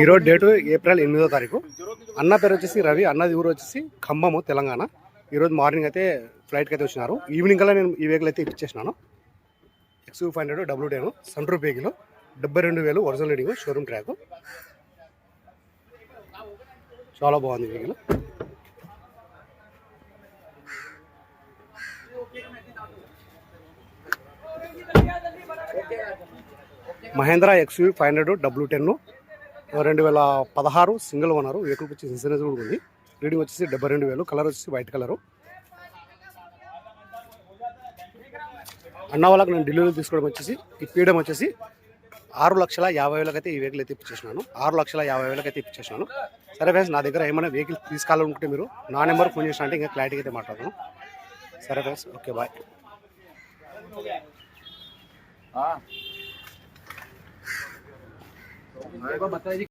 ఈరోజు date April ఎనిమిదో తారీఖు. అన్న పేరు వచ్చేసి రవి అన్నది ఊరు వచ్చేసి ఖమ్మము తెలంగాణ. ఈరోజు మార్నింగ్ అయితే ఫ్లైట్కి అయితే వచ్చినారు. ఈవినింగ్ కల్లా నేను ఈ వెహికల్ అయితే ఇచ్చేసినాను. X five hundred W ten sun vehicle డెబ్బై రెండు వేలు ఒరిజినల్ రీడింగ్ షోరూమ్ ట్రాక్ చాలా బాగుంది vehicle Mahindra XU five hundred W ten రెండు వేల పదహారు సింగిల్ ఓనరు వెహికల్కి వచ్చి ఇన్సూరెన్స్ కూడా ఉంది రీడింగ్ వచ్చేసి డెబ్బై రెండు వేలు కలర్ వచ్చేసి వైట్ కలరు. అన్న వాళ్ళకి నేను ఢిల్లీలో తీసుకోవడం వచ్చేసి ఇప్పించడం వచ్చేసి ఆరు లక్షల యాభై వేలకైతే అయితే ఈ వెహికల్ అయితే ఇప్పించేసినాను. ఆరు లక్షల యాభై వేలకైతే ఇప్పించేసినాను. సరే ఫ్రెండ్స్ నా దగ్గర ఏమైనా వెహికల్ తీసుకోవాలనుకుంటే మీరు నా నెంబర్ ఫోన్ చేసిన అంటే ఇంకా క్లారిటీ అయితే మాట్లాడతాను సరే ఫ్రెండ్స్ ఓకే బాయ్ हाँ